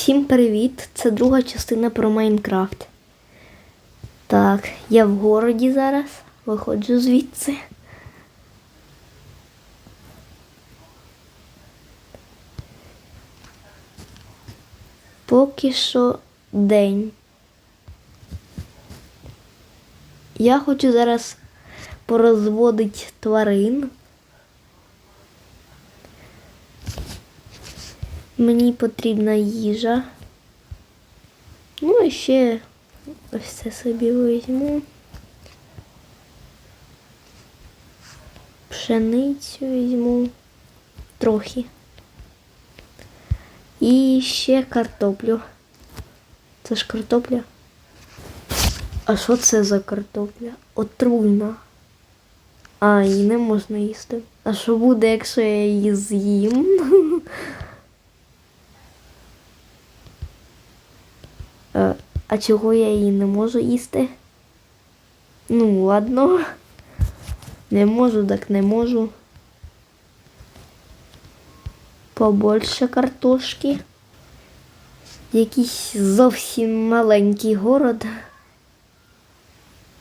Всім привіт! Це друга частина про Майнкрафт. Так, я в городі зараз. Виходжу звідси. Поки що день. Я хочу зараз порозводити тварин. Мені потрібна їжа. Ну і ще ось це собі візьму. Пшеницю візьму трохи. І ще картоплю. Це ж картопля. А що це за картопля? Отруйна. А, її не можна їсти. А що буде, якщо я її з'їм? Е, А чого я її не можу їсти? Ну, ладно. Не можу, так не можу. Побольше картошки. Якийсь зовсім маленький город.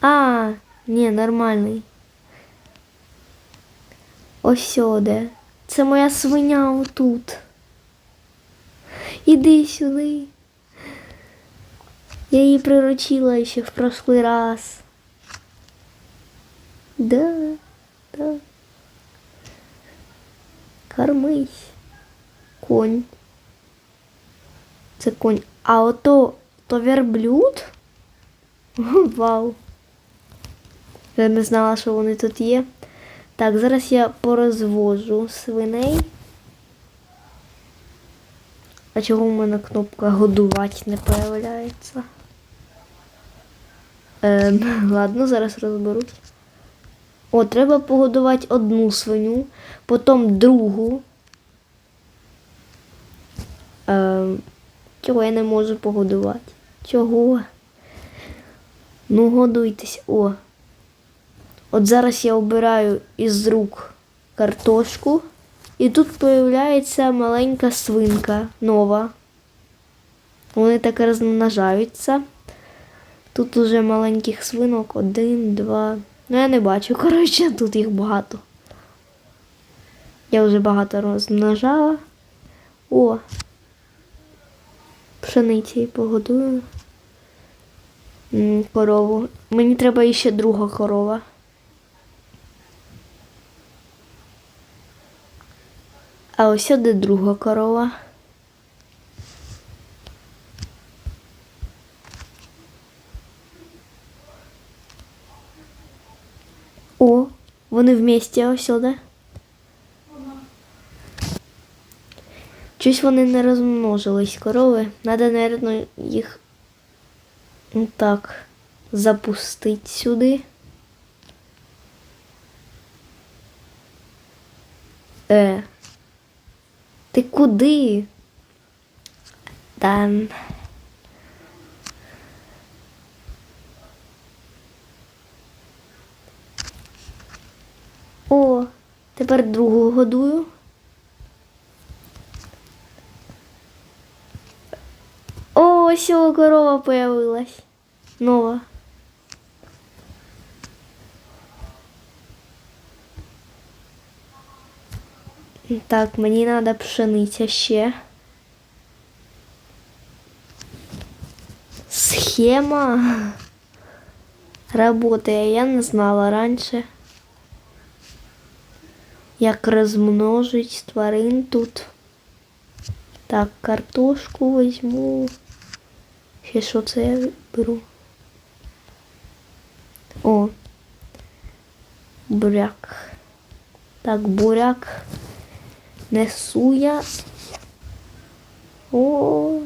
А, ні, нормальний. Ось сюди. Це моя свиня отут. Іди сюди. Я її приручила ще в прошлый раз. Да, да. Кормись. Конь. Це конь. А ото то верблюд? Вау. Я не знала, що вони тут є. Так, зараз я порозвожу свиней. А чого в мене кнопка годувати не появляється? Ем, ладно, зараз розберусь. О, треба погодувати одну свиню, потім другу. Ем, чого я не можу погодувати? Чого? Ну, годуйтесь. О. От зараз я обираю із рук картошку. І тут появляється маленька свинка нова. Вони так розмножаються. Тут уже маленьких свинок один, два. Ну, я не бачу, коротше, тут їх багато. Я вже багато розмножала. О! Пшениці погодую. Корову. Мені треба іще друга корова. А ось сюди друга корова. О, вони ось сюди. Щось вони не розмножились корови. Надо, наверное, їх так запустити сюди. Е. Ти куди? Там. О, тепер другу годую. О, ось корова появилась. Нова. Так, мені треба пшениця ще. Схема работає, я не знала раніше. Як розмножить тварин тут. Так, картошку візьму. Ще що це я беру? О. Буряк. Так, буряк. Несу я. О.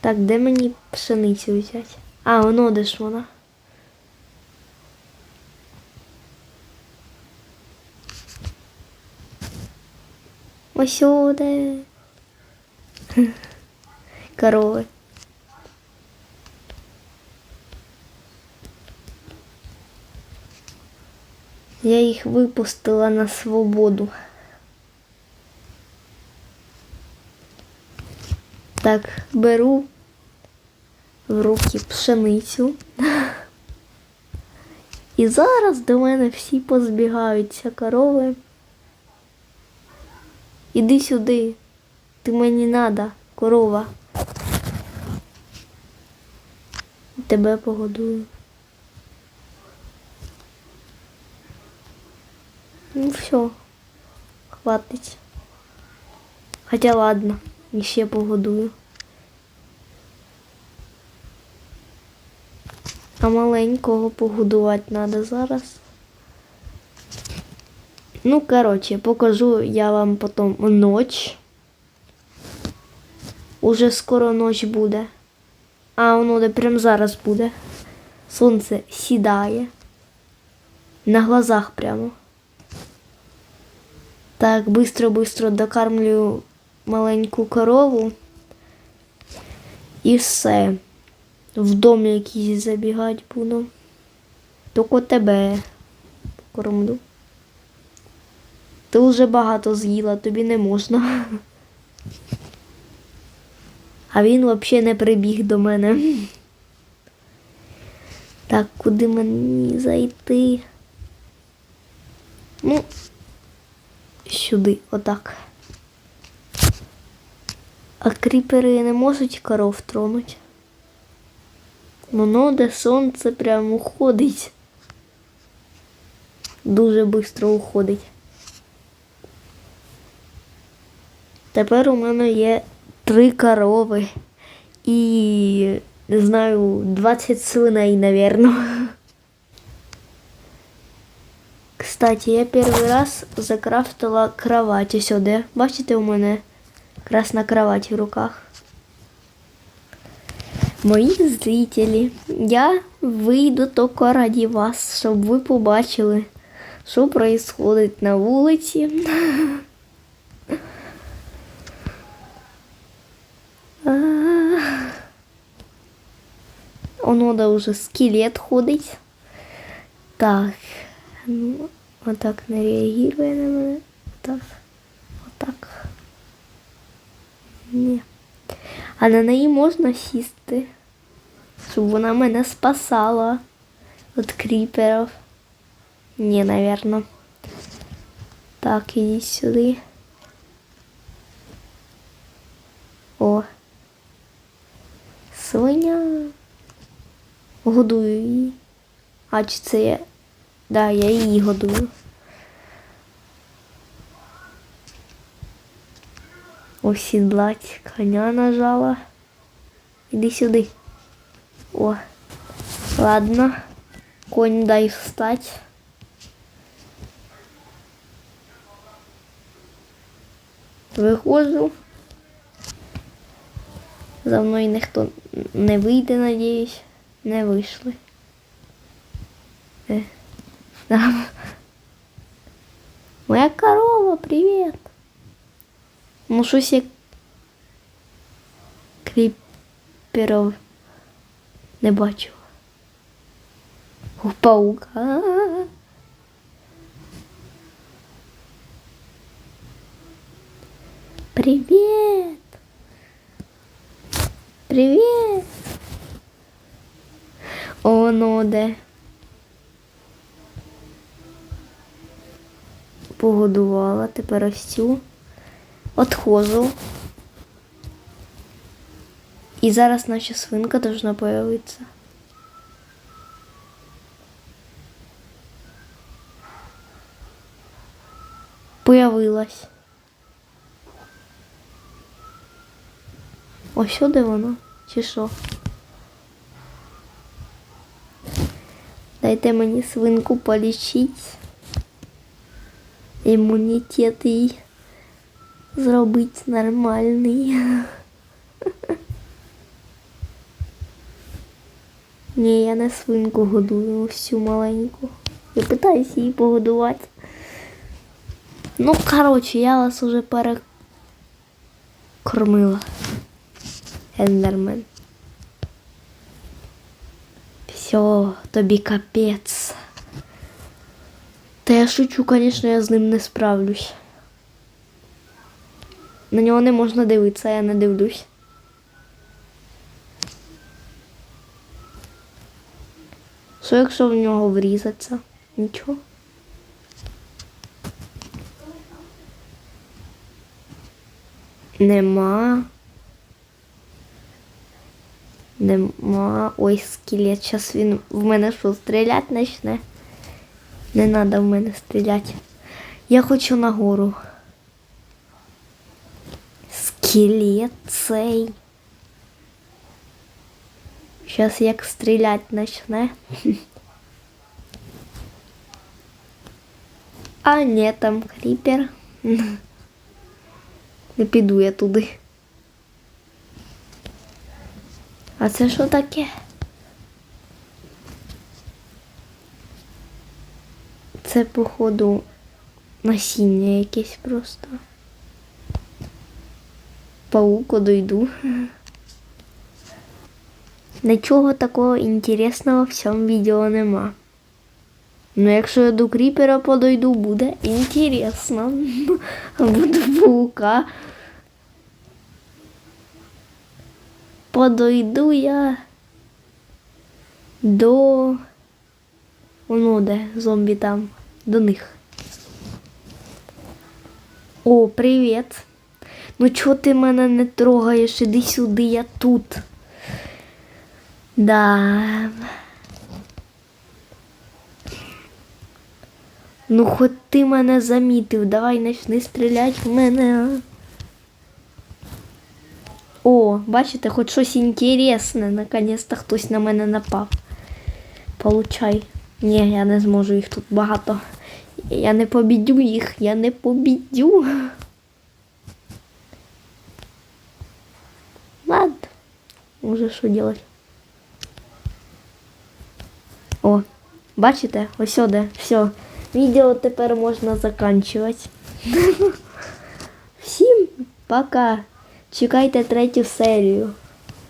Так, де мені пшеницю взяти? А, воно де ж вона? Ось сюди. Корови. Я їх випустила на свободу. Так, беру в руки пшеницю. І зараз до мене всі позбігаються корови. Іди сюди. Ти мені надо, корова. Тебе погодую. Ну все, хватить. Хотя ладно, ще погодую. А маленького погодувати треба зараз. Ну, коротше, покажу я вам потім ноч. Уже скоро ноч буде. А воно де прям зараз буде. Сонце сідає. На глазах прямо. Так, быстро-быстро докармлюю маленьку корову. І все. В дом якийсь забігати буду. Тільки тебе кормлю. Ти вже багато з'їла, тобі не можна. А він взагалі не прибіг до мене. Так, куди мені зайти? Ну, сюди, отак. А кріпери не можуть коров тронуть. Воно де сонце прямо уходить. Дуже швидко уходить. Тепер у мене є три корови і, не знаю, 20 свиней, напевно. Кстати, я перший раз закрафтила кровать сюди. Бачите, у мене красна кровать в руках. Мої зрителі, я вийду тільки раді вас, щоб ви побачили, що відбувається на вулиці. Оно да уже скелет ходить. Так, ну, отак не реагує на мене. Так, отак. Ні. А на неї можна сісти, щоб вона мене спасала від кріперів. Ні, напевно. Так, іди сюди. О. Свиня. Годую її. А чи це я? Да, я її годую. Осідлать коня нажала. Іди сюди. О. Ладно. Конь дай встать. Виходжу. За мною ніхто не вийде, надіюсь. Не вийшли. Е. Да. Моя корова, привіт. Ну, щось я кріперів не бачу. О, паук. А-а-а. Привет. Привет. О, ну де. Погодувала, тепер ось цю. Отхожу. І зараз наша свинка должна появитися. Появилась. Ось сюди воно, чи що? Дайте мені свинку полічити. Імунітет їй зробити нормальний. Ні, я не свинку годую, всю маленьку. Я питаюся її погодувати. Ну, коротше, я вас уже перекормила. Ендермен все, тобі капець. Та я шучу, звісно, я з ним не справлюсь. На нього не можна дивитися, я не дивлюсь. Що якщо в нього врізаться? Нічого. Нема. Нема. Ой, скелет. Зараз він в мене що, стріляти почне? Не треба в мене стріляти. Я хочу нагору. Скелет цей. Зараз як стріляти почне. А ні, там кріпер. Не піду я туди. А це що таке? Це, походу, насіння якесь просто. Пауку дойду. Нічого такого інтересного в цьому відео нема. Ну, якщо я до кріпера подойду, буде інтересно. Буду паука. Подойду я до. Воно де зомбі там. До них. О, привіт. Ну чого ти мене не трогаєш? Іди сюди, я тут. Да. Ну, хоч ти мене замітив, давай почни стріляти в мене. а. О, бачите, хоч щось інтересне. Наконець-то хтось на мене напав. Получай. Ні, я не зможу їх тут багато. Я не побідю їх, я не побідю. Ладно. Уже що делать? О, бачите? Ось сюди, все. Відео тепер можна заканчувати. Всім пока. Чекайте третю серію.